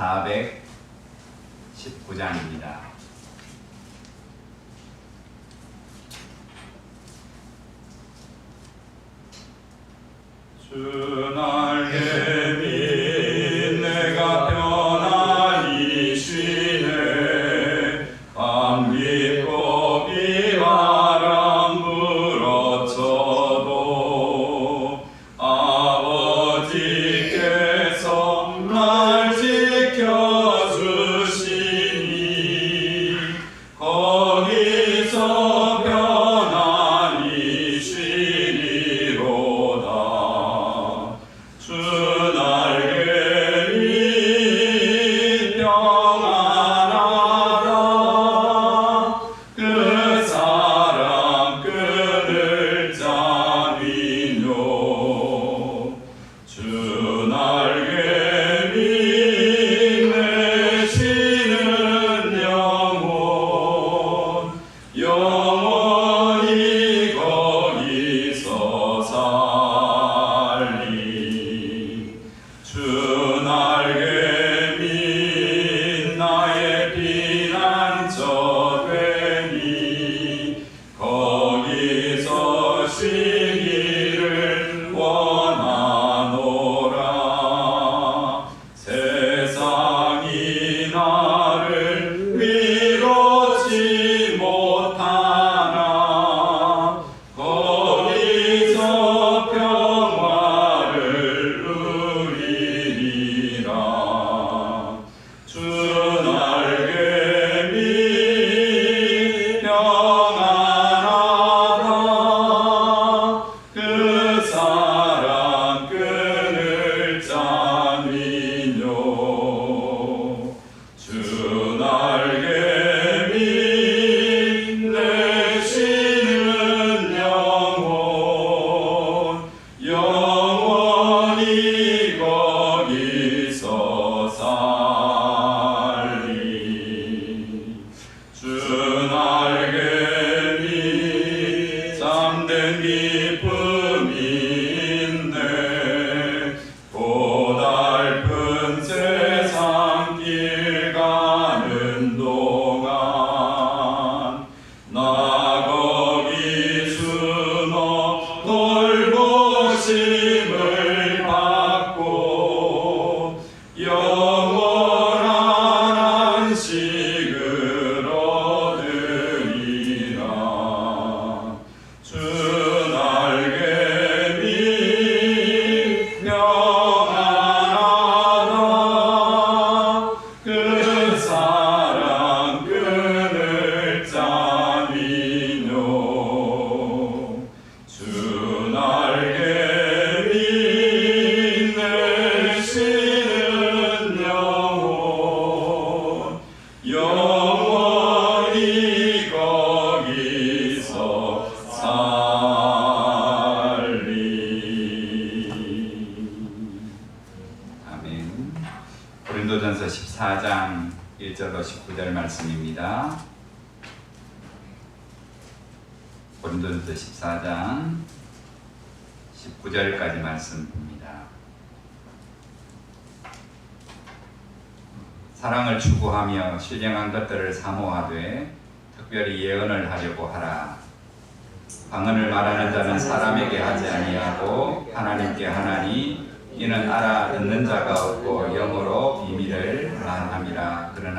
419장입니다. 주 날개 빛 1절로 19절 말씀입니다 고린도전서 14장 19절까지 말씀입니다 사랑을 추구하며 신령한 것들을 사모하되 특별히 예언을 하려고 하라. 방언을 말하는 자는 사람에게 하지 아니하고 하나님께 하나니 이는 알아 듣는 자가 없고 영어로 비밀을 말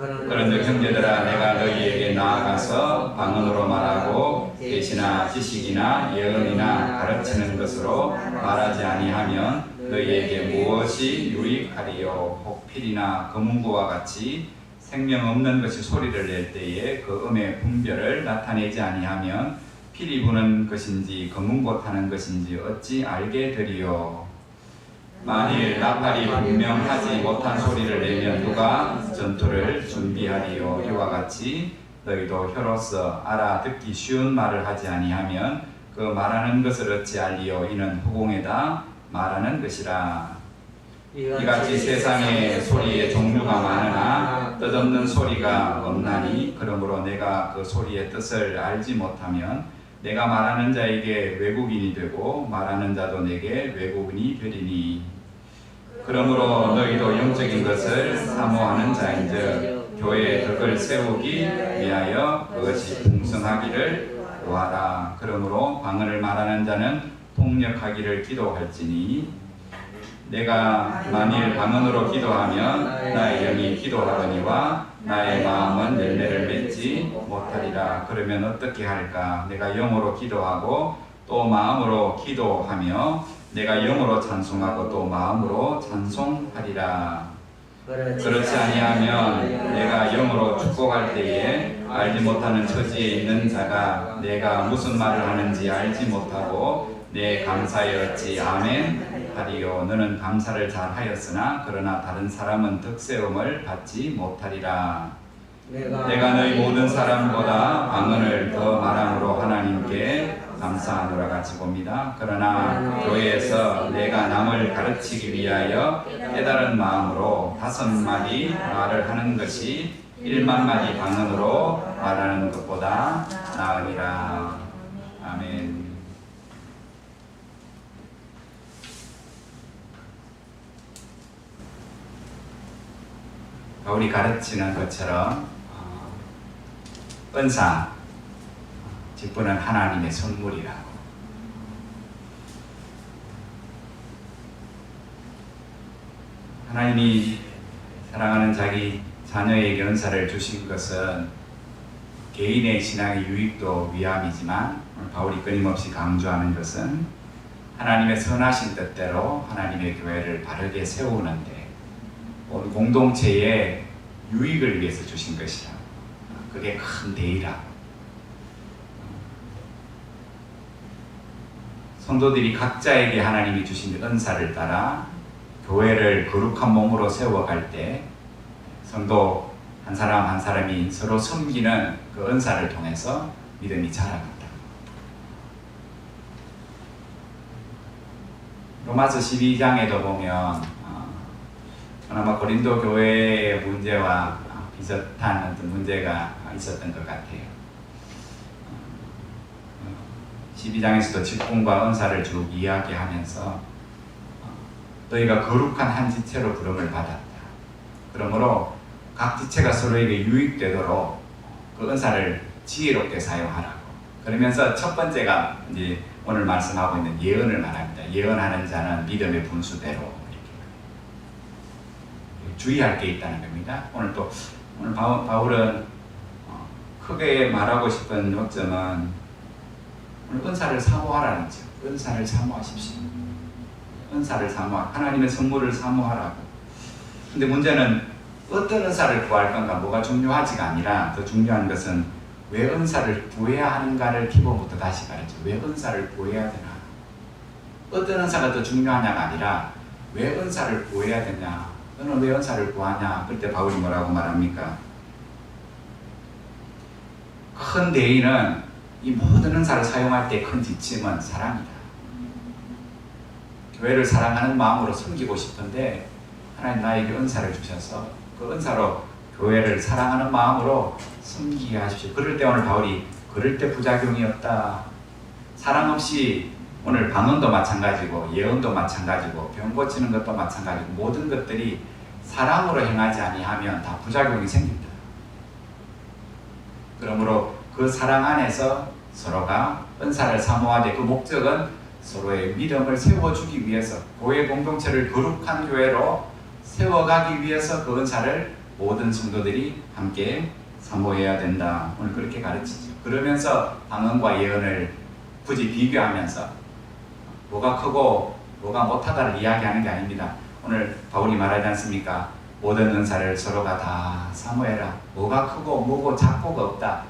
그런데 형제들아 내가 너희에게 나아가서 방언으로 말하고 계시나 지식이나 예언이나 가르치는 것으로 말하지 아니하면 너희에게 무엇이 유익하리요? 혹필이나 검은고와 같이 생명 없는 것이 소리를 낼 때에 그 음의 분별을 나타내지 아니하면 피리 부는 것인지 검은고 타는 것인지 어찌 알게 되리요 만일 나팔이 분명하지 못한 소리를 내면 누가 전투를 준비하리요? 이와 같이 너희도 혀로서 알아듣기 쉬운 말을 하지 아니하면 그 말하는 것을 어찌 알리요? 이는 후공에다 말하는 것이라. 이같이 세상에 소리의 종류가 많으나 뜻없는 소리가 없나니 그러므로 내가 그 소리의 뜻을 알지 못하면 내가 말하는 자에게 외국인이 되고 말하는 자도 내게 외국인이 되리니. 그러므로 너희도 영적인 것을 사모하는 자인즉 교회의 덕을 세우기 위하여 그것이 풍성하기를 구하라. 그러므로 방언을 말하는 자는 통역하기를 기도할지니. 내가 만일 방언으로 기도하면 나의 영이 기도하거니와 나의 마음은 열매를 맺지 못하리라. 그러면 어떻게 할까? 내가 영으로 기도하고 또 마음으로 기도하며 내가 영으로 찬송하고 또 마음으로 찬송하리라. 그렇지 아니하면 내가 영으로 축복할 때에 알지 못하는 처지에 있는 자가 내가 무슨 말을 하는지 알지 못하고 내 감사에 어찌 아멘 하리요 너는 감사를 잘 하였으나 그러나 다른 사람은 득세움을 받지 못하리라 내가 너희 모든 사람보다 방언을 더 말함으로 하나님께 감사하노라 같이 봅니다. 그러나 교회에서 내가 남을 가르치기 위하여 깨달은 마음으로 다섯 마디 말을 하는 것이 일만 마디 방언으로 말하는 것보다 나으니라. 아멘. 바울이 가르치는 것처럼 어, 은사 직분은 하나님의 선물이라고. 하나님이 사랑하는 자기 자녀에게 은사를 주신 것은 개인의 신앙의 유익도 위함이지만 바울이 끊임없이 강조하는 것은 하나님의 선하신 뜻대로 하나님의 교회를 바르게 세우는데 온 공동체의 유익을 위해서 주신 것이라. 그게 큰 대의라고. 성도들이 각자에게 하나님이 주신 은사를 따라 교회를 거룩한 몸으로 세워갈 때 성도 한 사람 한 사람이 서로 섬기는 그 은사를 통해서 믿음이 자라간다. 로마서 12장에도 보면 어, 아마 고린도 교회의 문제와 비슷한 어떤 문제가 있었던 것 같아요. 12장에서도 직분과 은사를 쭉 이야기하면서 어, 너희가 거룩한 한 지체로 부름을 받았다. 그러므로 각 지체가 서로에게 유익되도록 그 은사를 지혜롭게 사용하라고. 그러면서 첫 번째가 이제 오늘 말씀하고 있는 예언을 말합니다. 예언하는 자는 믿음의 분수대로 주의할 게 있다는 겁니다. 오늘 또 오늘 바울, 바울은 어, 크게 말하고 싶은 요점은 오늘 은사를 사모하라는 거죠. 은사를 사모하십시오. 은사를 사모, 하나님의 선물을 사모하라고. 근데 문제는 어떤 은사를 구할 건가, 뭐가 중요하지가 아니라 더 중요한 것은 왜 은사를 구해야 하는가를 기본부터 다시 가르쳐. 왜 은사를 구해야 되나? 어떤 은사가 더 중요하냐가 아니라 왜 은사를 구해야 되냐? 너는 왜 은사를 구하냐? 그때 바울이 뭐라고 말합니까? 큰 대의는 이 모든 은사를 사용할 때 큰 지침은 사랑이다. 교회를 사랑하는 마음으로 섬기고 싶은데 하나님 나에게 은사를 주셔서 그 은사로 교회를 사랑하는 마음으로 섬기게 하십시오. 그럴 때 오늘 바울이 그럴 때 부작용이 없다. 사랑 없이 오늘 방언도 마찬가지고 예언도 마찬가지고 병 고치는 것도 마찬가지고 모든 것들이 사랑으로 행하지 아니하면 다 부작용이 생긴다. 그러므로 그 사랑 안에서 서로가 은사를 사모하되 그 목적은 서로의 믿음을 세워주기 위해서 교회 공동체를 거룩한 교회로 세워가기 위해서 그 은사를 모든 성도들이 함께 사모해야 된다. 오늘 그렇게 가르치죠. 그러면서 방언과 예언을 굳이 비교하면서 뭐가 크고 뭐가 못하다를 이야기하는 게 아닙니다. 오늘 바울이 말하지 않습니까? 모든 은사를 서로가 다 사모해라. 뭐가 크고 뭐고 작고가 없다.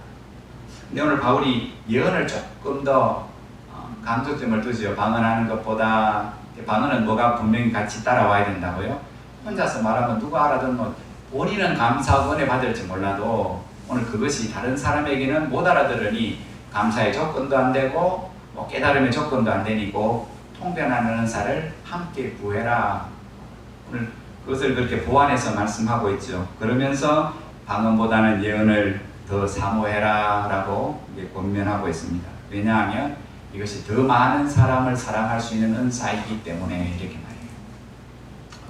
근데 오늘 바울이 예언을 조금 더 어, 강조점을 두지요. 방언하는 것보다 방언은 뭐가 분명히 같이 따라와야 된다고요. 혼자서 말하면 누가 알아듣는 본인은 감사하고 은혜 받을지 몰라도 오늘 그것이 다른 사람에게는 못 알아들으니 감사의 조건도 안 되고 뭐 깨달음의 조건도 안 되니고 통변하는 은사를 함께 구해라. 오늘 그것을 그렇게 보완해서 말씀하고 있죠. 그러면서 방언보다는 예언을 더 사모해라 라고 이제 권면하고 있습니다. 왜냐하면 이것이 더 많은 사람을 사랑할 수 있는 은사이기 때문에 이렇게 말해요.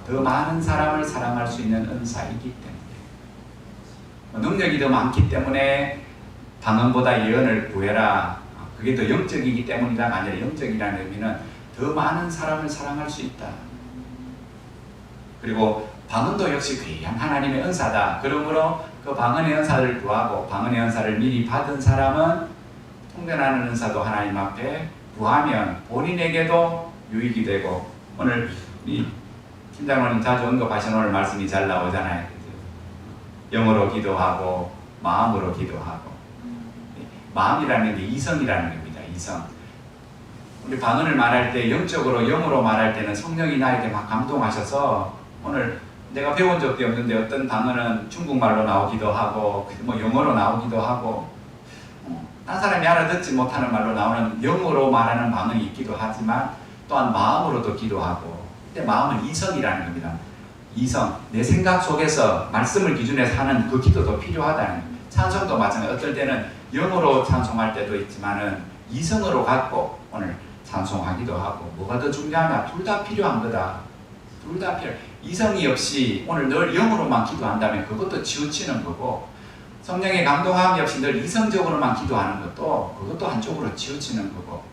더 많은 사람을 사랑할 수 있는 은사이기 때문에 능력이 더 많기 때문에 방언보다 예언을 구해라. 그게 더 영적이기 때문이다가 아니라 영적이라는 의미는 더 많은 사람을 사랑할 수 있다. 그리고 방언도 역시 귀한 하나님의 은사다. 그러므로 그 방언의 은사를 구하고 방언의 은사를 미리 받은 사람은 통변하는 은사도 하나님 앞에 구하면 본인에게도 유익이 되고 오늘 이 팀장님 자주 언급하신 오늘 말씀이 잘 나오잖아요. 영어로 기도하고 마음으로 기도하고 마음이라는 게 이성이라는 겁니다. 이성. 우리 방언을 말할 때 영적으로 영어로 말할 때는 성령이 나에게 막 감동하셔서 오늘 내가 배운 적도 없는데 어떤 방언은 중국말로 나오기도 하고 뭐 영어로 나오기도 하고 어, 딴 사람이 알아듣지 못하는 말로 나오는 영어로 말하는 방언이 있기도 하지만 또한 마음으로도 기도하고 근데 마음은 이성이라는 겁니다. 이성 내 생각 속에서 말씀을 기준해서 하는 그 기도도 필요하다는. 찬송도 마찬가지 어떨 때는 영어로 찬송할 때도 있지만은 이성으로 갖고 오늘 찬송하기도 하고 뭐가 더 중요하냐 둘 다 필요한 거다. 둘 다 필요. 이성이 없이 오늘 늘 영으로만 기도한다면 그것도 치우치는 거고 성령의 감동함이 없이 늘 이성적으로만 기도하는 것도 그것도 한쪽으로 치우치는 거고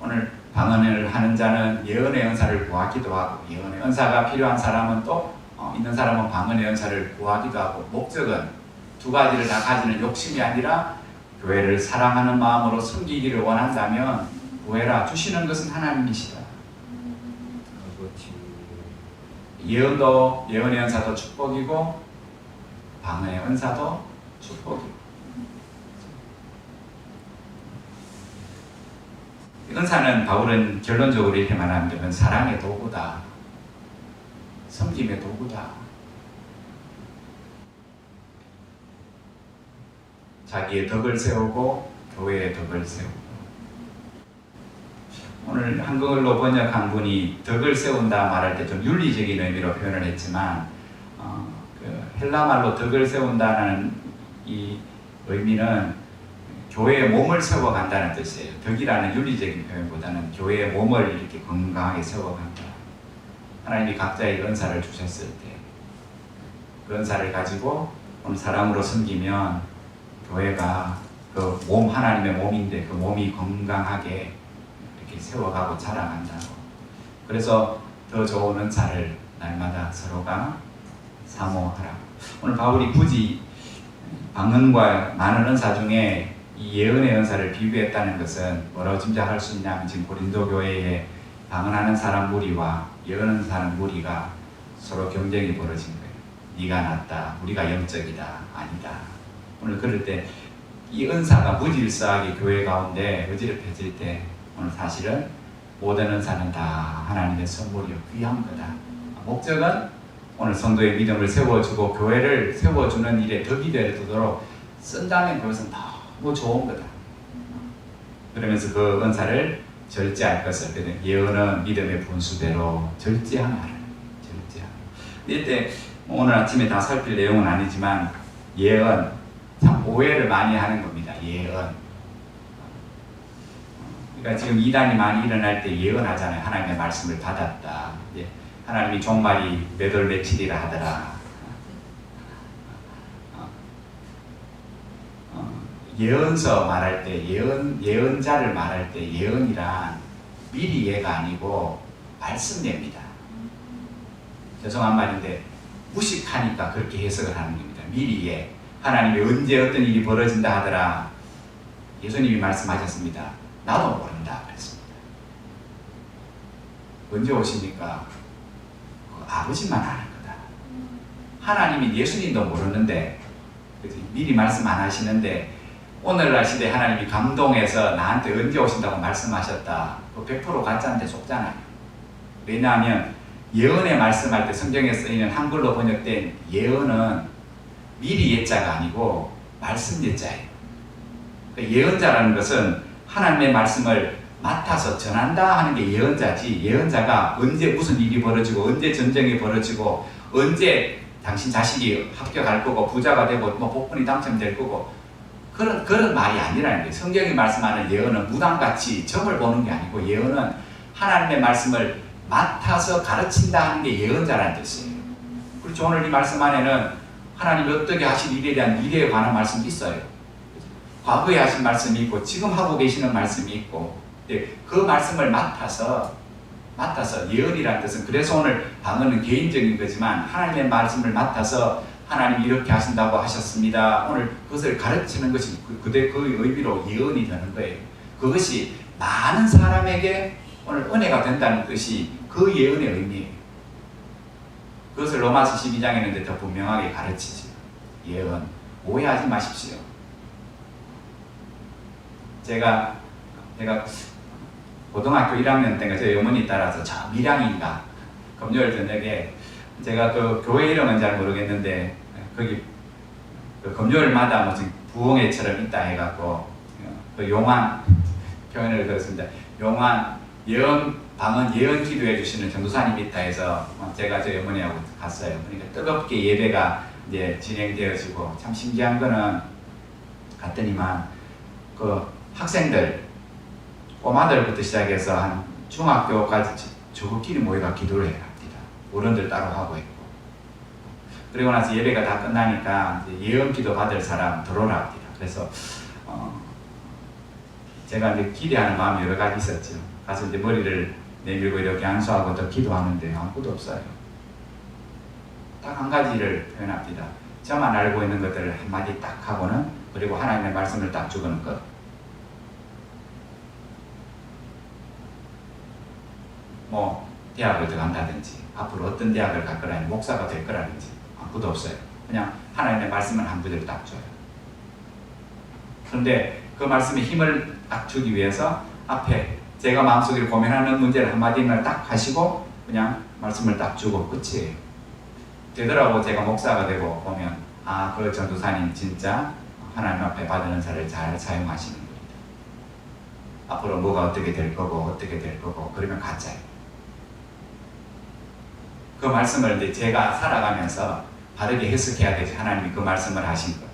오늘 방언을 하는 자는 예언의 은사를 구하기도 하고 예언의 은사가 필요한 사람은 또 어, 있는 사람은 방언의 은사를 구하기도 하고 목적은 두 가지를 다 가지는 욕심이 아니라 교회를 사랑하는 마음으로 섬기기를 원한다면 구해라 주시는 것은 하나님이시다. 예언도 예언의 은사도 축복이고 방언의 은사도 축복이고 은사는 바울은 결론적으로 이렇게. 그건 사랑의 도구다. 섬김의 도구다. 자기의 덕을 세우고 교회의 덕을 세우고 오늘 한국어로 번역한 분이 덕을 세운다 말할 때 좀 윤리적인 의미로 표현을 했지만 어, 그 헬라 말로 덕을 세운다는 이 의미는 교회의 몸을 세워간다는 뜻이에요. 덕이라는 윤리적인 표현보다는 교회의 몸을 이렇게 건강하게 세워간다. 하나님이 각자의 은사를 주셨을 때 그 은사를 가지고 오늘 사랑으로 섬기면 교회가 그 몸 하나님의 몸인데 그 몸이 건강하게 이렇게 세워가고 자라간다고. 그래서 더 좋은 은사를 날마다 서로가 사모하라. 오늘 바울이 굳이 방언과 많은 은사 중에 이 예언의 은사를 비교했다는 것은 뭐라고 짐작할 수 있냐면 지금 고린도 교회에 방언하는 사람 무리와 예언하는 사람 무리가 서로 경쟁이 벌어진 거예요. 네가 낫다, 우리가 영적이다, 아니다. 오늘 그럴 때 이 은사가 무질서하게 교회 가운데 어지럽혀질 때 오늘 사실은 모든 은사는 다 하나님의 선물이요 귀한 거다. 목적은 오늘 성도의 믿음을 세워주고 교회를 세워주는 일에 덕이 되도록 쓴다면 그것은 너무 좋은 거다. 그러면서 그 은사를 절제할 것을 예언은 믿음의 분수대로 절제하라. 절제하라. 이때 뭐 오늘 아침에 다 살필 내용은 아니지만 예언 참 오해를 많이 하는 겁니다. 예언. 그러니까 지금 이단이 많이 일어날 때 예언하잖아요. 하나님의 말씀을 받았다. 예. 하나님이 종말이 몇 월 며칠이라 하더라. 어, 어, 예언서 말할 때 예언 예언자를 말할 때 예언이란 미리 예가 아니고 말씀 예입니다. 죄송한 말인데 무식하니까 그렇게 해석을 하는 겁니다. 미리 예. 하나님이 언제 어떤 일이 벌어진다 하더라. 예수님이 말씀하셨습니다. 나도 모른다 그랬습니다. 언제 오십니까? 그 아버지만 아는 거다. 하나님이 예수님도 모르는데? 미리 말씀 안 하시는데 오늘날 시대 하나님이 감동해서 나한테 언제 오신다고 말씀하셨다. 그100% 가짜인데 속잖아요. 왜냐하면 예언의 말씀할 때 성경에 쓰이는 한글로 번역된 예언은 미리 예자가 아니고 말씀 예자예요. 그러니까 예언자라는 것은 하나님의 말씀을 맡아서 전한다 하는 게 예언자지 예언자가 언제 무슨 일이 벌어지고 언제 전쟁이 벌어지고 언제 당신 자식이 합격할 거고 부자가 되고 뭐 복권이 당첨될 거고 그런 그런 말이 아니라는 거예요. 성경이 말씀하는 예언은 무당같이 점을 보는 게 아니고 예언은 하나님의 말씀을 맡아서 가르친다 하는 게 예언자라는 뜻이에요. 그렇죠. 오늘 이 말씀 안에는 하나님이 어떻게 하실 일에 대한 미래에 관한 말씀이 있어요. 과거에 하신 말씀이 있고 지금 하고 계시는 말씀이 있고 네, 그 말씀을 맡아서 맡아서 예언이라는 뜻은 그래서 오늘 방언은 개인적인 거지만 하나님의 말씀을 맡아서 하나님 이렇게 하신다고 하셨습니다. 오늘 그것을 가르치는 것이 그, 그대 그 의미로 예언이 되는 거예요. 그것이 많은 사람에게 오늘 은혜가 된다는 뜻이 그 예언의 의미예요. 그것을 로마서 12장에는 더 분명하게 가르치죠. 예언 오해하지 마십시오. 제가 제가 고등학교 1학년 때인가 저희 어머니 따라서 저 밀양인가 금요일 저녁에 제가 그 교회 이름은 잘 모르겠는데 거기 그 금요일마다 무슨 부흥회처럼 있다 해갖고 그 용환 표현을 들었습니다. 용환 예언 방언 예언 기도해 주시는 전도사님 있다 해서 제가 저희 어머니하고 갔어요. 그러니까 뜨겁게 예배가 이제 진행되어지고 참 신기한 거는 갔더니만 그 학생들 꼬마들부터 시작해서 한 중학교까지 저거끼리 모여가 기도를 해야 합니다. 어른들 따로 하고 있고 그리고 나서 예배가 다 끝나니까 예언 기도 받을 사람 들어오라 합니다. 그래서 어 제가 이제 기대하는 마음이 여러 가지 있었죠. 가서 이제 머리를 내밀고 이렇게 안수하고 더 기도하는데 아무것도 없어요. 딱 한 가지를 표현합니다. 저만 알고 있는 것들을 한마디 딱 하고는 그리고 하나님의 말씀을 딱 주고는 것. 뭐 대학을 들어간다든지 앞으로 어떤 대학을 갈 거라니 목사가 될 거라든지 아무것도 없어요. 그냥 하나님의 말씀을 한 구절 딱 줘요. 그런데 그 말씀에 힘을 딱 주기 위해서 앞에 제가 마음속에 고민하는 문제를 한마디만 딱 하시고 그냥 말씀을 딱 주고 끝이에요. 되더라고 제가 목사가 되고 보면 아 그 전도사님 진짜 하나님 앞에 받은 은사를 잘 사용하시는 겁니다. 앞으로 뭐가 어떻게 될 거고 어떻게 될 거고 그러면 가짜예요. 그 말씀을 이제 제가 살아가면서 바르게 해석해야 되지 하나님이 그 말씀을 하신 것.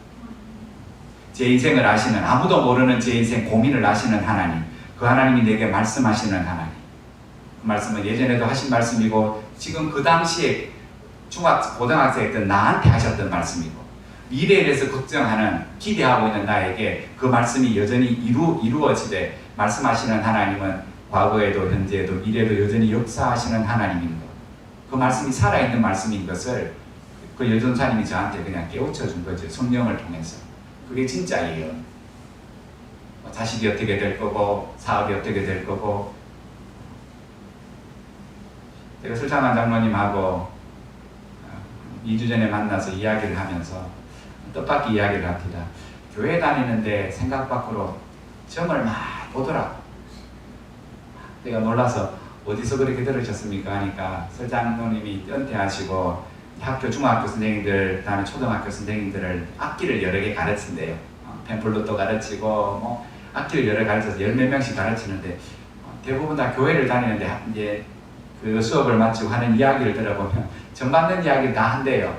제 인생을 아시는 아무도 모르는 제 인생 고민을 아시는 하나님. 그 하나님이 내게 말씀하시는 하나님. 그 말씀은 예전에도 하신 말씀이고 지금 그 당시에 중학 고등학생 때 나한테 하셨던 말씀이고 미래에 대해서 걱정하는 기대하고 있는 나에게 그 말씀이 여전히 이루 이루어지되 말씀하시는 하나님은 과거에도 현재에도 미래에도 여전히 역사하시는 하나님인 것. 그 말씀이 살아있는 말씀인 것을 그 여전사님이 저한테 그냥 깨우쳐 준 거죠. 성령을 통해서. 그게 진짜예요. 뭐 자식이 어떻게 될 거고 사업이 어떻게 될 거고 제가 설창한 장로님하고 2주 전에 만나서 이야기를 하면서 뜻밖의 이야기를 합니다. 교회 다니는데 생각 밖으로 점을 막 보더라고. 제가 놀라서 어디서 그렇게 들으셨습니까? 하니까 설장로님이 은퇴하시고 학교 중학교 선생님들, 다음에 초등학교 선생님들을 악기를 여러 개 가르친대요. 어, 펜플루토 가르치고 뭐 악기를 여러 가르쳐서 열 몇 명씩 가르치는데 어, 대부분 다 교회를 다니는데 이제 그 수업을 마치고 하는 이야기를 들어보면 정 받는 이야기를 다 한대요.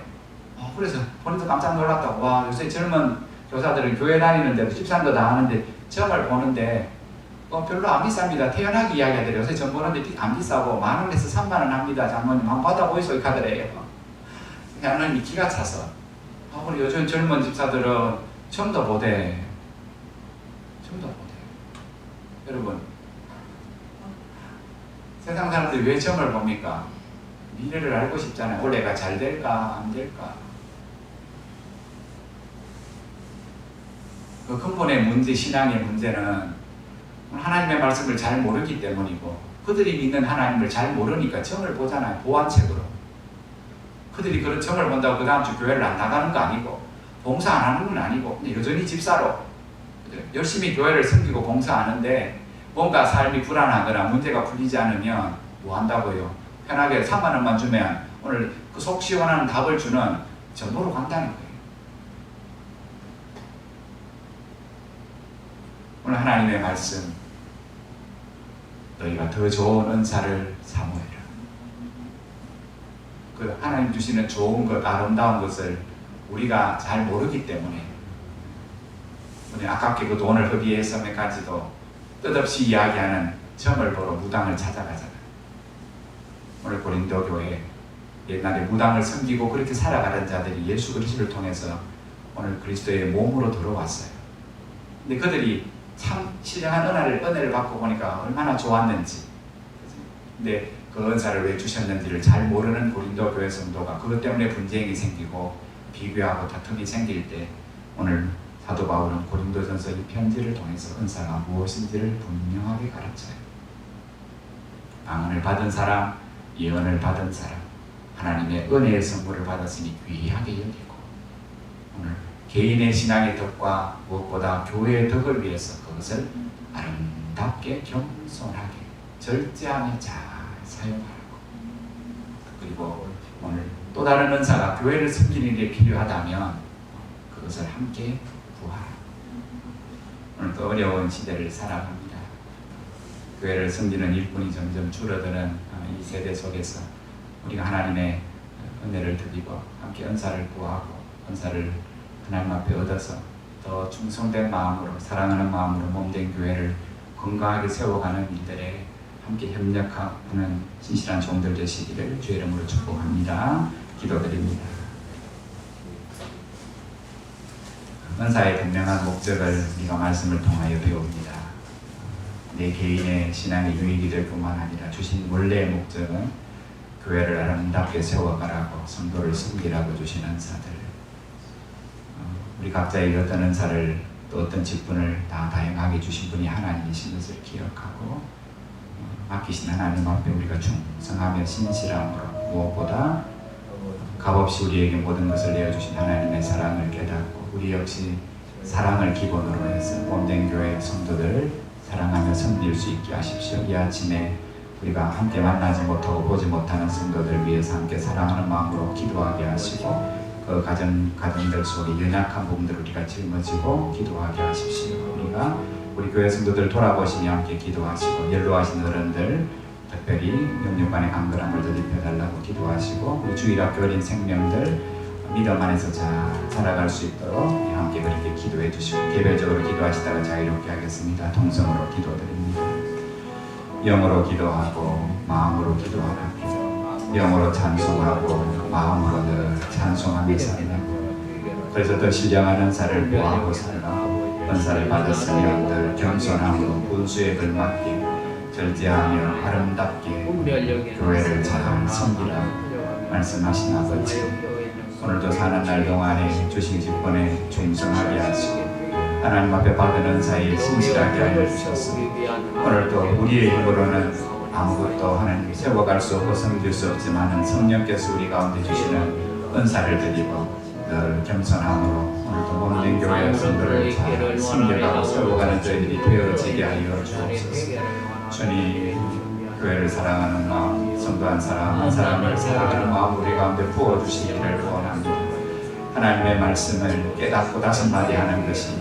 어, 그래서 본인도 깜짝 놀랐다고. 와 요새 젊은 교사들은 교회 다니는데도 집산도 다 하는데 점을 보는데 어, 별로 안 비쌉니다. 태연하게 이야기하더래요. 요새 점 보는데 안 비싸고 만 원에서 3만 원 합니다. 장모님 한번 받아보이소 이 하더래요. 하나님이 기가 차서 아, 우리 요즘 젊은 집사들은 점도 보대. 점도 보대. 여러분 세상 사람들이 왜 점을 봅니까? 미래를 알고 싶잖아요. 올해가 잘 될까 안 될까. 그 근본의 문제, 신앙의 문제는 하나님의 말씀을 잘 모르기 때문이고 그들이 믿는 하나님을 잘 모르니까 점을 보잖아요. 보완책으로. 그들이 그런 점을 본다고 그 다음 주 교회를 안 나가는 거 아니고 봉사 안 하는 건 아니고 여전히 집사로 열심히 교회를 섬기고 봉사하는데 뭔가 삶이 불안하거나 문제가 풀리지 않으면 뭐 한다고요? 편하게 3만 원만 주면 오늘 그 속 시원한 답을 주는 전보로 간다는 거예요. 오늘 하나님의 말씀 너희가 더 좋은 은사를 사모해라. 그 하나님 주시는 좋은 것, 아름다운 것을 우리가 잘 모르기 때문에 우리 아깝게 그 돈을 허비했음에까지도 뜻없이 이야기하는 점을 보러 무당을 찾아가잖아요. 오늘 고린도 교회 옛날에 무당을 섬기고 그렇게 살아가던 자들이 예수 그리스도를 통해서 오늘 그리스도의 몸으로 들어왔어요. 근데 그들이 참 신령한 은혜를, 은혜를 받고 보니까 얼마나 좋았는지. 근데 그 은사를 왜 주셨는지를 잘 모르는 고린도 교회 성도가 그것 때문에 분쟁이 생기고 비교하고 다툼이 생길 때 오늘 사도 바울은 고린도전서 이 편지를 통해서 은사가 무엇인지를 분명하게 가르쳐요. 방언을 받은 사람, 예언을 받은 사람, 하나님의 은혜의 선물을 받았으니 귀하게 여기고 오늘 개인의 신앙의 덕과 무엇보다 교회의 덕을 위해서 그것을 아름답게 겸손하게 절제하며 잘 사용하라고. 그리고 오늘 또 다른 은사가 교회를 섬기는 게 필요하다면 그것을 함께 구하라. 오늘 또 어려운 시대를 살아갑니다. 교회를 섬기는 일꾼이 점점 줄어드는 어, 이 세대 속에서 우리가 하나님의 은혜를 드리고 함께 은사를 구하고 은사를 하나님 앞에 얻어서 더 충성된 마음으로 사랑하는 마음으로 몸된 교회를 건강하게 세워가는 일들에 함께 협력하는 신실한 종들 되시기를 주의 이름으로 축복합니다. 기도드립니다. 은사의 분명한 목적을 우리가 말씀을 통하여 배웁니다. 내 개인의 신앙의 유익이 될 뿐만 아니라 주신 원래의 목적은 교회를 아름답게 세워가라고 성도를 섬기라고 주신 은사들 어, 우리 각자의 어떤 은사를 또 어떤 직분을 다 다양하게 주신 분이 하나님이신 것을 기억하고 어, 맡기신 하나님 앞에 우리가 충성하며 신실함으로 무엇보다 값없이 우리에게 모든 것을 내어주신 하나님의 사랑을 깨닫고 우리 역시 사랑을 기본으로 해서 몸된 교회 성도들 사랑하며 섬길 수 있게 하십시오. 이 아침에 우리가 함께 만나지 못하고 보지 못하는 성도들 위해서 함께 사랑하는 마음으로 기도하게 하시고 그 가정 가정들 속에 연약한 부분들을 우리가 짊어지고 기도하게 하십시오. 우리가 우리 교회 성도들 돌아보시며 함께 기도하시고 연로하신 어른들 특별히 영육간의 강건함을 더 입혀달라고 기도하시고 우리 주일학교 어린 생명들 믿음 안에서 잘 살아갈 수 있도록 함께 그렇게 기도해 주시고 개별적으로 기도하시다가 자유롭게 하겠습니다. 동성으로 기도드립니다. 영으로 기도하고 마음으로 기도하라. 영으로 찬송하고 마음으로 늘 찬송하며 살라고. 그래서 더 신령한 은사를 배우고 살라고. 은사를 받았으면 늘 겸손함으로 분수에 걸맞게 절제하며 아름답게 교회를 잘 섬기라고 말씀하신 아버지 오늘도 사는 날 동안에 주신 직분에 충성하게 하시고 하나님 앞에 받은 은사에 신실하게 알려주셨습니다. 오늘도 우리의 힘으로는 아무것도 하나님 세워갈 수 없고 섬길 수 없지만 성령께서 우리 가운데 주시는 은사를 드리고 늘 겸손함으로 오늘도 몸된 교회 성도를 잘 섬겨가고 세워가는 저희들이 되어지게 하여 주옵소서. 주님 교회를 사랑하는 마음 성도 한 사람 한 사람을 사랑하는 마음 우리 가운데 부어주시기를 원합니다. 하나님의 말씀을 깨닫고 다섯 마디 하는 것이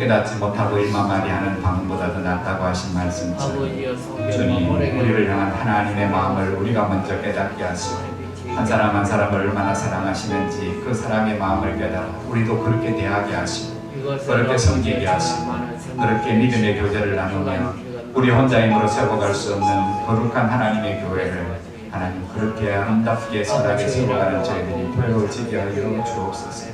깨닫지 못하고 일만 말이 하는 방언보다도 낫다고 하신 성경과 주님 우리를 향한 하나님의 마음을 우리가 먼저 깨닫게 하시고 한 사람 한 사람을 얼마나 사랑하시는지 그 사랑의 마음을 깨달아 우리도 그렇게 대하게 하시고 그렇게 섬기게 하시고 그렇게 믿음의 교제를 나누며 우리 혼자 힘으로 세워갈 수 없는 거룩한 하나님의 교회를 하나님 그렇게 아름답게 선하게 세워가는 저희들이 되어지게 하여 주옵소서.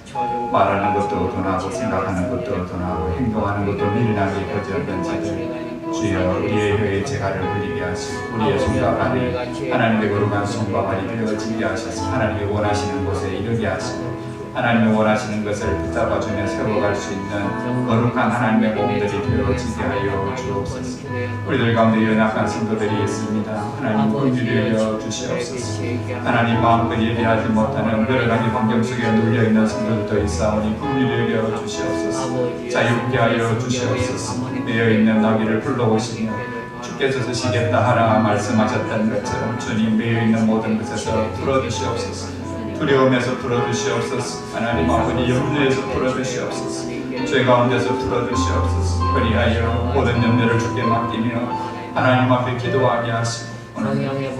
말하는 것도 돈하고 생각하는 것도 돈하고 행동하는 것도 미련하게 거지없는 자들 주여 우리의 혀에 재갈을 흘리게 하시고 우리의 손과 발이 하나님의 거룩한 손과 발이 되어지게 하셔서 하나님이 원하시는 곳에 이르게 하시고 하나님이 원하시는 것을 붙잡아주며 세워갈 수 있는 거룩한 하나님의 몸들이 되어지게 하여 주옵소서. 우리들 가운데 연약한 성도들이 있습니다. 하나님 긍휼히 여겨 주시옵소서. 하나님 마음껏 예비하지 못하는 여러 가지 환경 속에 눌려있는 성도들도 있사오니 긍휼히 여겨 주시옵소서. 자유케 하여 주시옵소서. 매여있는 나귀를 불러오시며 주께서 쓰시겠다 하라 말씀하셨던 것처럼 주님 매여 있는 모든 것에서 풀어주시옵소서 두려움에서 풀어주시옵소서. 하나님 아버지 염려에서 풀어주시옵소서. 죄 가운데서 풀어주시옵소서. 그리하여 모든 염려를 주께 맡기며 하나님 앞에 기도하게 하시고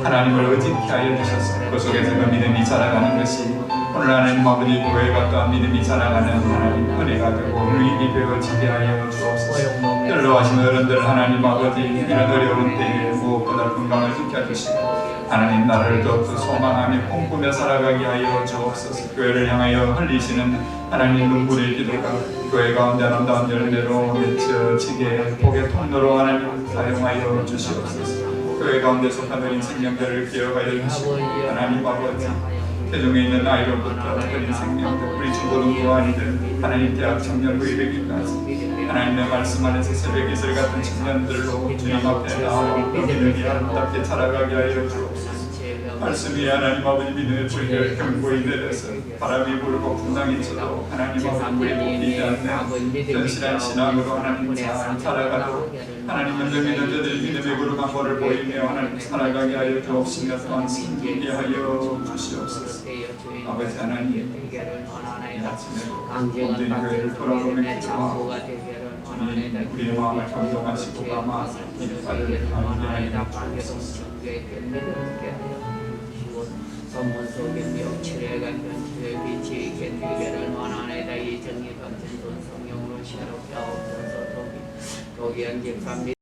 하나님을 의지케 하여 주셔서. 그 속에서 그 믿음이 자라가는 것이 오늘 하나님 아버지 교회가 또한 믿음이 자라가는 하나님 은혜가 되고 유익이 되어지게 하여 주옵소서. 연로하신 어른들 하나님 아버지 이런 어려운 때에 무엇보다 건강을 지켜주시고 하나님 나를 더욱 소망하며 꿈꾸며 살아가게 하여 주옵소서 교회를 향하여 흘리시는 하나님 눈물의 기도가 교회 가운데 아름다운 열매로 맺혀지게 복의 통로로 하나님 사용하여 주시옵소서. 교회 가운데 속한 생명들을 기억하여 주시고 하나님 아버지 태중에 있는 아이로부터 어린 생명들 우리 중고등부 아이들 하나님 대학 청년 의뢰기까지 하나님의 말씀 안에서 새벽 이슬 같은 청년들로 주님 앞에 나와 믿음이 아름답게 자라가게 하여 주옵소서 말씀이 하나님 아버지 믿음의 뿌리를 견고히 내려서 바람이 불고 풍랑이 쳐도 하나님 아버지 못이지 않는 전실한 신앙으로 하나님 잘 살아가도록 하나님 먼저 믿는 자들이 믿음의 거룩한 벌을 보이며 하나님 살아가게 하여 주옵시며 또한 승리게 하여 주시옵소서 아버지 하나님 이 아침에 온전히 교회를 돌아보는 주님 우리의 마음을 감동하시고 감화 이빨을 가운데 하여 주옵소서 속에 명철에 같은 주의 빛이 있게 되기를 원하나이다 이 정의 같은 돈 성령으로 새롭게 하옵소서 독이 독이 언제까